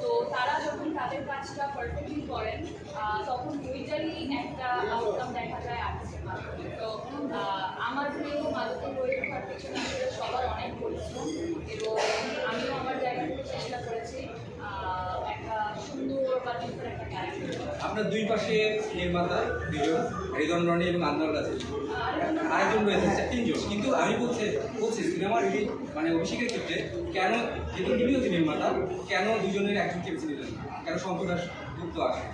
তো তারা যখন তাদের কাজটা পারফেক্টলি করেন তখন ওইটারই একটা আউটকাম দেখা যায় আর্টিস্টের মাধ্যমে তো আহ, আমার প্রিয় মাদকের বই ওঠার পেছনে আসলে সবার অনেক পরিশ্রম এবং আমিও আমার জায়গা থেকে চেষ্টা করেছি আহ, একটা সুন্দর বা সুন্দর একটা ক্যারেক্টার আপনার দুই পাশে নির্মাতা দুজন হৃদন রনি এবং আন্দাল আছে আরেকজন রয়েছে আচ্ছা, তিনজন। কিন্তু আমি বলছি বলছি সিনেমা রিলিজ মানে অভিষেকের ক্ষেত্রে কেন যেহেতু হচ্ছে নির্মাতা কেন দুজনের একজনকে বেছে নিলেন? কেন আসে?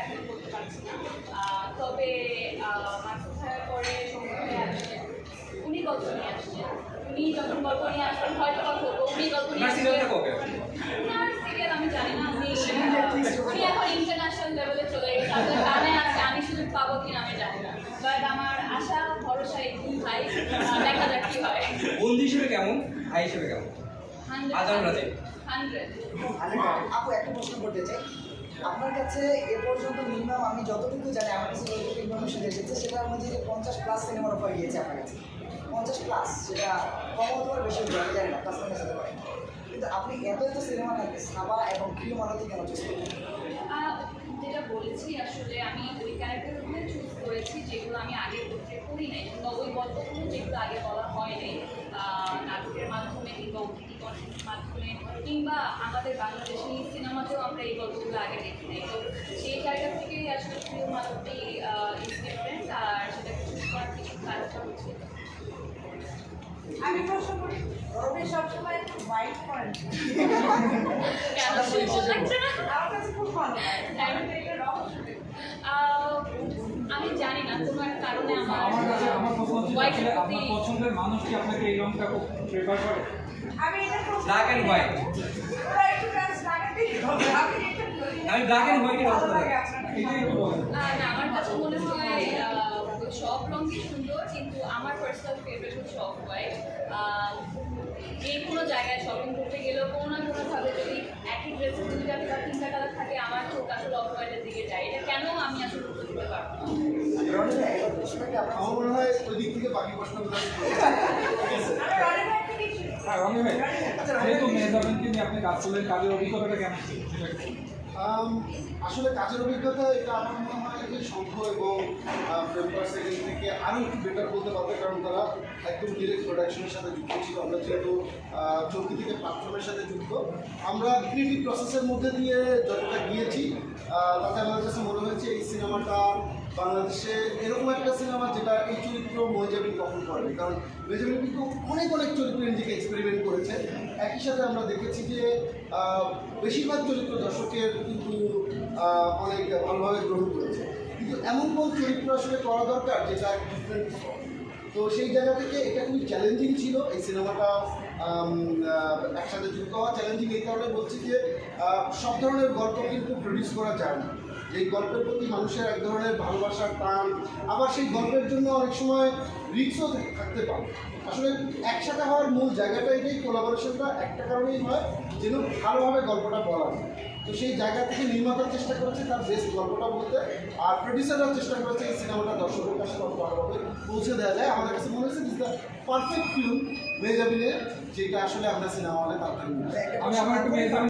এখন বলতে পারছি না। তবে মার্কসের ছাড়ার পরে সংকট হয়ে আসছে উনি গল্প নিয়ে আসছেন উনি যখন গল্প নিয়ে আসবেন হয়তো গল্প নিয়ে ওনার সিরিয়াল আমি জানি না উনি এখন ইন্টারন্যাশনাল লেভেলে চলে গেছে আপনার গানে আছে আমি সুযোগ পাবো কিনা আমি জানি না। বাট আমার আশা ভরসা এই দুই ভাই দেখা যাক কি হয়। বন্ধু হিসেবে কেমন? ভাই হিসেবে কেমন। হান্ড্রেড আপু একটা প্রশ্ন করতে চাই। আপনার কাছে এ পর্যন্ত মিনিমাম আমি যতটুকু জানি, আমার কাছে যতটুকু ইনফরমেশন এসেছে সেটার মধ্যে যে পঞ্চাশ প্লাস সিনেমার অফার গিয়েছে আপনার কাছে। পঞ্চাশ প্লাস সেটা কম হতে পারে, বেশি পারে জানি না প্লাস হতে পারে কিন্তু আপনি এত এত সিনেমা থাকে সাবা এবং প্রিয় মালতি কেন চুজ যেটা বলেছি আসলে আমি ওই ক্যারেক্টারগুলো চুজ করেছি, যেগুলো আমি আগে পোট্রে করি নাই ওই গল্পগুলো যেগুলো আগে বলা হয় নাই নাটকের মাধ্যমে কিংবা মাধ্যমে কিংবা আমাদের বাংলাদেশি সিনেমাতেও আমরা এই গল্পগুলো আগে দেখি নাই। তো সেই জায়গা থেকেই আসলে প্রিয় মাধবটি ইজ ডিফারেন্ট আর সেটাকে চুজ করার কিছু কারণটা হচ্ছে আমি প্রশ্ন করি আপনি সবসময় একটু হোয়াইট করেন আমার কাছে খুব ভালো আমি জানি না কোনো একটা কারণে আমার আমার পছন্দের মানুষ কি আপনাকে এই রংটা খুব প্রেফার করে? ডান্স লাগাতেই হবে আমি এটা বলি। আমি black and white এর ভালো অবস্থা লাগে দেখি। আপনার এটাই একটু বলেন আহ, না আমার কাছে মনে হয় সব রঙই সুন্দর কিন্তু আমার পার্সোনাল ফেভারিট হচ্ছে অফ হোয়াইট যে কোনো জায়গায় শপিং করতে গেলেও কোনো না কোনোভাবে যদি একই ড্রেসের দুইটা বা তিনটা কালার থাকে আমার চোখ আসলে অফ হোয়াইটের দিকে যায়। এটা কেন আমি আসলে উত্তর দিতে পারব না? আমার মনে হয় ওই দিক থেকে বাকি প্রশ্নগুলো আমি করব। আমি রনি ভাইকে দেখি হ্যাঁ রনি ভাই যেহেতু মেজাবেনকে নিয়ে আপনি কাজ করলেন কাজের অভিজ্ঞতাটা কেমন? আসলে কাজের অভিজ্ঞতা এটা আমার মনে হয় যে শঙ্খ এবং ফ্রেমপার সেকেন্ড থেকে আরও একটু বেটার বলতে পারবে। কারণ তারা একদম ডিরেক্ট প্রোডাকশনের সাথে যুক্ত ছিল। আমরা যেহেতু চলতি থেকে প্ল্যাটফর্মের সাথে যুক্ত আমরা ক্রিয়েটিভ প্রসেসের মধ্যে দিয়ে যতটা গিয়েছি তাতে আমার কাছে মনে হয়েছে এই সিনেমাটা বাংলাদেশে এরকম একটা সিনেমা যেটা এই চরিত্র মহিজাবিন কখন করবে কারণ মেজাবিন কিন্তু অনেক অনেক চরিত্র নিজেকে এক্সপেরিমেন্ট করেছে। একই সাথে আমরা দেখেছি যে বেশিরভাগ চরিত্র দর্শকের কিন্তু অনেক ভালোভাবে গ্রহণ করেছে। কিন্তু এমন কোন চরিত্র আসলে করা দরকার যেটা ডিফারেন্ট তো সেই জায়গা থেকে এটা খুবই চ্যালেঞ্জিং ছিল। এই সিনেমাটা একসাথে যুক্ত হওয়া চ্যালেঞ্জিং এই কারণে বলছি যে সব ধরনের গল্প কিন্তু প্রডিউস করা যায় না। এই গল্পের প্রতি মানুষের এক ধরনের ভালোবাসার টান আবার সেই গল্পের জন্য অনেক সময় রিক্সও থাকতে পারে। আসলে একসাথে হওয়ার মূল জায়গাটা এটাই কোলাবোরেশনটা একটা কারণেই হয় যেন ভালোভাবে গল্পটা বলা যায়। তো সেই জায়গা থেকে নির্মাতার চেষ্টা করেছে তার বেস্ট গল্পটা বলতে আর প্রডিউসাররাও চেষ্টা করেছে এই সিনেমাটা দর্শকের কাছে কত ভালোভাবে পৌঁছে দেওয়া যায়। আমাদের কাছে মনে হয়েছে দিস দ্য পারফেক্ট ফিল্ম মেজাবিনের যেটা আসলে আমরা সিনেমা হলে তার আমি আমার